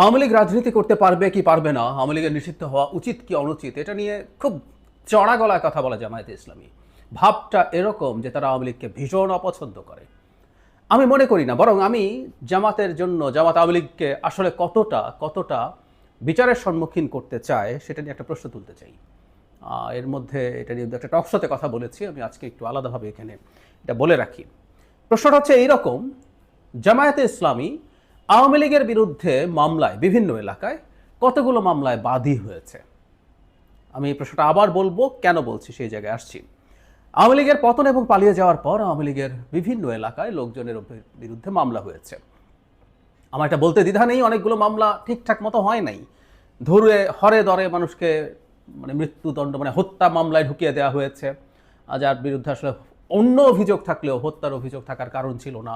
আওয়ামী লীগ রাজনীতি করতে পারবে কি পারবে না? আওয়ামী লীগের নিষিদ্ধ হওয়া উচিত কি অনুচিত? এটা নিয়ে খুব চড়া গলায় কথা বলা জামায়াতে ইসলামী। ভাবটা এরকম যে তারা আওয়ামী লীগকে ভীষণ অপছন্দ করে। আমি মনে করি না, বরং আমি জামাতের জন্য, জামাত আওয়ামী লীগকে আসলে কতটা কতটা বিচারের সম্মুখীন করতে চায়, সেটা নিয়ে একটা প্রশ্ন তুলতে চাই। এর মধ্যে এটা নিয়ে একটা টকশোতে কথা বলেছি, আমি আজকে একটু আলাদাভাবে এখানে এটা বলে রাখি। প্রশ্নটা হচ্ছে এইরকম, জামায়াতে ইসলামী আওয়ামী লীগের বিরুদ্ধে মামলায় বিভিন্ন এলাকায় কতগুলো মামলায় বাদী হয়েছে? আমি এই প্রশ্নটা আবার বলব, কেন বলছি সেই জায়গায় আসছি। আওয়ামী লীগের পতন এবং পালিয়ে যাওয়ার পর আওয়ামী লীগের বিভিন্ন এলাকায় লোকজনের বিরুদ্ধে মামলা হয়েছে। আমার এটা বলতে দ্বিধা নেই, অনেকগুলো মামলা ঠিকঠাক মতো হয় নাই। ধরে, হরে দরে মানুষকে মানে মৃত্যুদণ্ড মানে হত্যা মামলায় ঢুকিয়ে দেওয়া হয়েছে। যার বিরুদ্ধে আসলে অন্য অভিযোগ থাকলেও, হত্যার অভিযোগ থাকার কারণ ছিল না।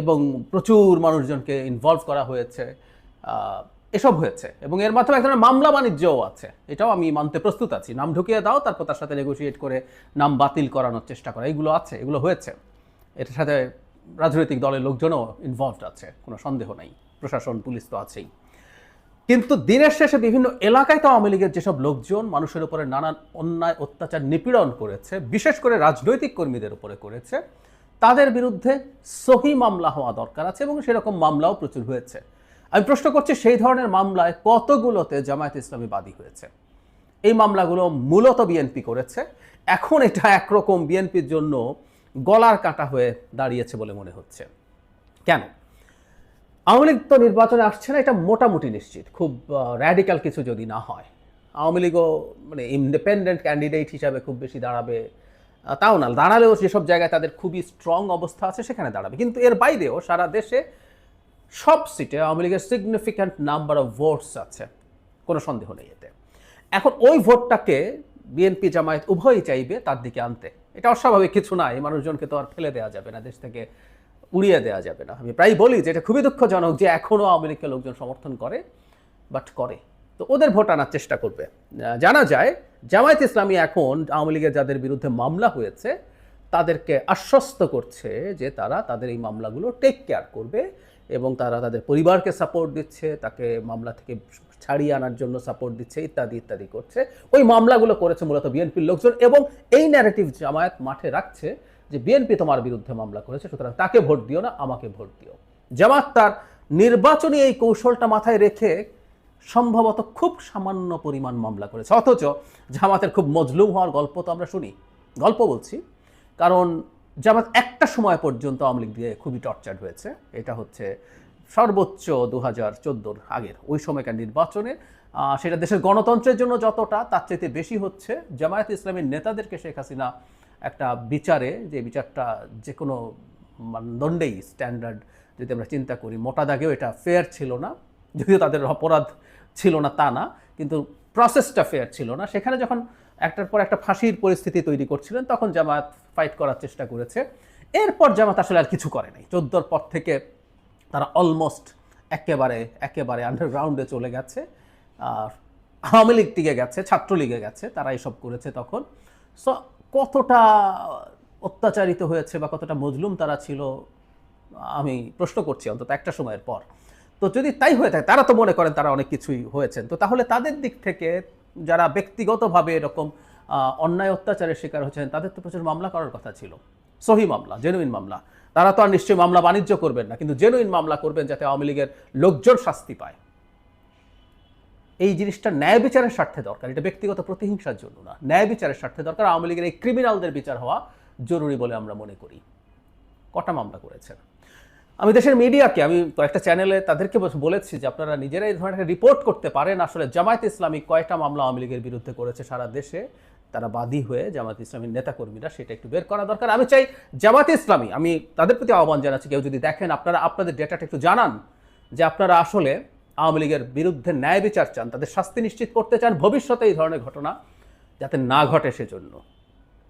এবং প্রচুর মানুষজনকে ইনভলভ করা হয়েছে। এসব হয়েছে এবং এর মাধ্যমে এক ধরনের মামলা বাণিজ্যও আছে। এটাও আমি মানতে প্রস্তুত আছি। নাম ঢুকিয়ে দাও, তারপর তার সাথে নেগোসিয়েট করে নাম বাতিল করানোর চেষ্টা করা। এগুলো আছে, এগুলো হয়েছে। এটার সাথে রাজনৈতিক দলের লোকজনও ইনভলভড আছে, কোনো সন্দেহ নাই। প্রশাসন, পুলিশ তো আছেই। কিন্তু দিনের শেষে বিভিন্ন এলাকায় তো আওয়ামী লীগের যেসব লোকজন মানুষের উপরে নানান অন্যায়, অত্যাচার, নিপীড়ন করেছে, বিশেষ করে রাজনৈতিক কর্মীদের উপরে করেছে তাদের বিরুদ্ধে সহি মামলা হওয়া দরকার আছে এবং সেরকম মামলাও প্রচুর হয়েছে। আমি প্রশ্ন করছি, সেই ধরনের মামলায় কতগুলোতে জামায়াত ইসলামী বাদী হয়েছে? এই মামলাগুলো মূলত বিএনপি করেছে। এখন এটা একরকম বিএনপির জন্য গলার কাটা হয়ে দাঁড়িয়েছে বলে মনে হচ্ছে। কেন? আওয়ামী লীগ তো নির্বাচনে আসছে না, এটা মোটামুটি নিশ্চিত। খুব র্যাডিক্যাল কিছু যদি না হয়। আওয়ামী লীগও মানে ইন্ডিপেন্ডেন্ট ক্যান্ডিডেট হিসাবে খুব বেশি দাঁড়াবে তাও না, দাঁড়ালেও যেসব জায়গায় তাদের খুবই স্ট্রং অবস্থা আছে, সেখানে দাঁড়াবে। কিন্তু এর বাইরেও সারা দেশে সব সিটে আওয়ামী লীগের সিগনিফিক্যান্ট নাম্বার অফ ভোটস আছে। কোনো সন্দেহ নেই এতে। এখন ওই ভোটটাকে বিএনপি জামায়াত উভয়ই চাইবে তার দিকে আনতে। এটা অস্বাভাবিক কিছু না, এই মানুষজনকে তো আর ফেলে দেওয়া যাবে না, দেশ থেকে উড়িয়ে দেওয়া যাবে না। আমি প্রায় বলি যে এটা খুবই দুঃখজনক যে এখনও আওয়ামী লীগকে লোকজন সমর্থন করে বাট করে। তো ওদের ভোট আনার চেষ্টা করবে। জানা যায় জামায়াত ইসলামী এখন আওয়ামী লীগের যাদের বিরুদ্ধে মামলা হয়েছে, তাদেরকে আশ্বস্ত করছে যে তারা তাদের এই মামলাগুলো টেক কেয়ার করবে এবং তারা তাদের পরিবারকে সাপোর্ট দিচ্ছে, তাকে মামলা থেকে ছাড়িয়ে আনার জন্য সাপোর্ট দিচ্ছে, ইত্যাদি ইত্যাদি করছে। ওই মামলাগুলো করেছে মূলত বিএনপির লোকজন এবং এই ন্যারেটিভ জামায়াত মাঠে রাখছে যে বিএনপি তোমার বিরুদ্ধে মামলা করেছে, সুতরাং তাকে ভোট দিও না, আমাকে ভোট দিও। জামাত তার নির্বাচনী এই কৌশলটা মাথায় রেখে সম্ভবত খুব সামান্য পরিমাণ মামলা করেছে। অথচ জামাতের খুব মজলুম হওয়ার গল্প তো আমরা শুনি, গল্প বলছি। কারণ জামাত একটা সময় পর্যন্ত আওয়ামী লীগ দিয়ে খুবই টর্চার্ড হয়েছে। এটা হচ্ছে সর্বোচ্চ দু হাজার চোদ্দোর আগের, ওই সময়কার নির্বাচনে। সেটা দেশের গণতন্ত্রের জন্য যতটা, তার চাইতে বেশি হচ্ছে জামায়াত ইসলামের নেতাদেরকে শেখ হাসিনা একটা বিচারে, যে বিচারটা যে কোনো মানদণ্ডেই স্ট্যান্ডার্ড যদি আমরা চিন্তা করি, মোটা দাগেও এটা ফেয়ার ছিল না। যদিও তাদের অপরাধ ছিল না তা না, কিন্তু প্রসেসটা ফেয়ার ছিল না। সেখানে যখন একটার পর একটা ফাঁসির পরিস্থিতি তৈরি করছিলেন, তখন জামায়াত ফাইট করার চেষ্টা করেছে। এরপর জামাত আসলে আর কিছু করে নাই। চোদ্দোর পর থেকে তারা অলমোস্ট একেবারে একেবারে আন্ডারগ্রাউন্ডে চলে গেছে। আর আওয়ামী লীগ টিকে গেছে, ছাত্রলীগে গেছে, তারা এসব করেছে তখন। সো কতটা অত্যাচারিত হয়েছে বা কতটা মজলুম তারা ছিল, আমি প্রশ্ন করছি অন্তত একটা সময়ের পর। তো যদি তাই হয়ে থাকে, তারা তো মনে করেন তারা অনেক কিছুই হয়েছেন। তো তাহলে তাদের দিক থেকে যারা ব্যক্তিগতভাবে এরকম অন্যায় অত্যাচারের শিকার হচ্ছেন তাদের তো প্রচুর মামলা করার কথা ছিল। সহি মামলা জেনুইন মামলা। তারা তো আর নিশ্চয়ই মামলা বাণিজ্য করবেন না, কিন্তু জেনুইন মামলা করবেন যাতে আওয়ামী লীগের লোকজন শাস্তি পায়। এই জিনিসটা ন্যায় বিচারের স্বার্থে দরকার, এটা ব্যক্তিগত প্রতিহিংসার জন্য না। ন্যায় বিচারের স্বার্থে দরকার, আওয়ামী লীগের এই ক্রিমিনালদের বিচার হওয়া জরুরি বলে আমরা মনে করি। কটা মামলা করেছেন? আমি দেশের মিডিয়াকে, আমি কয়েকটা চ্যানেলে তাদেরকে বলেছি যে আপনারা নিজেরাই এই ধরনের রিপোর্ট করতে পারেন। আসলে জামায়াত ইসলামী কয়টা মামলা আওয়ামী লীগের বিরুদ্ধে করেছে সারা দেশে। তারা বাদী হয়ে জামায়াত ইসলামীর নেতাকর্মীরা সেটা একটু বের করা দরকার। আমি চাই জামায়াত ইসলামী, আমি তাদের প্রতি আহ্বান জানাচ্ছি, কেউ যদি দেখেন, আপনারা আপনাদের ডেটাটা একটু জানান যে আপনারা আসলে আওয়ামী লীগের বিরুদ্ধে ন্যায় বিচার চান, তাদের শাস্তি নিশ্চিত করতে চান, ভবিষ্যতে এই ধরনের ঘটনা যাতে না ঘটে সেজন্য।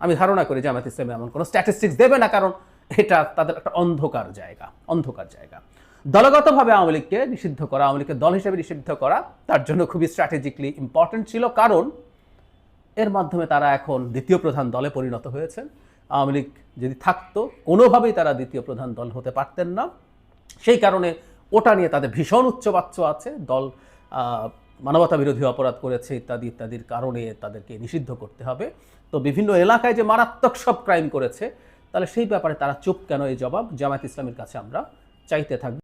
আমি ধারণা করি জামায়াত ইসলামী এমন কোনো স্ট্যাটিস্টিক্স দেবে না, কারণ এটা তাদের একটা অন্ধকার জায়গা অন্ধকার জায়গা। দলগতভাবে আওয়ামী লীগকে নিষিদ্ধ করা, আওয়ামী লীগকে দল হিসেবে নিষিদ্ধ করা, তার জন্য খুবই স্ট্র্যাটেজিকলি ইম্পর্টেন্ট ছিল। কারণ এর মাধ্যমে তারা এখন দ্বিতীয় প্রধান দলে পরিণত হয়েছেন আওয়ামী লীগ যদি থাকতো, কোনোভাবেই তারা দ্বিতীয় প্রধান দল হতে পারতেন না। সেই কারণে ওটা নিয়ে তাদের ভীষণ উচ্চবাচ্য আছে। দল মানবতা বিরোধী অপরাধ করেছে ইত্যাদি, ইত্যাদির কারণে তাদেরকে নিষিদ্ধ করতে হবে। তো বিভিন্ন এলাকায় যে মারাত্মক সব ক্রাইম করেছে তাহলে সেই ব্যাপারে তারা চুপ কেন? এই জবাব জামায়াত ইসলামের কাছে আমরা চাইতে থাকব।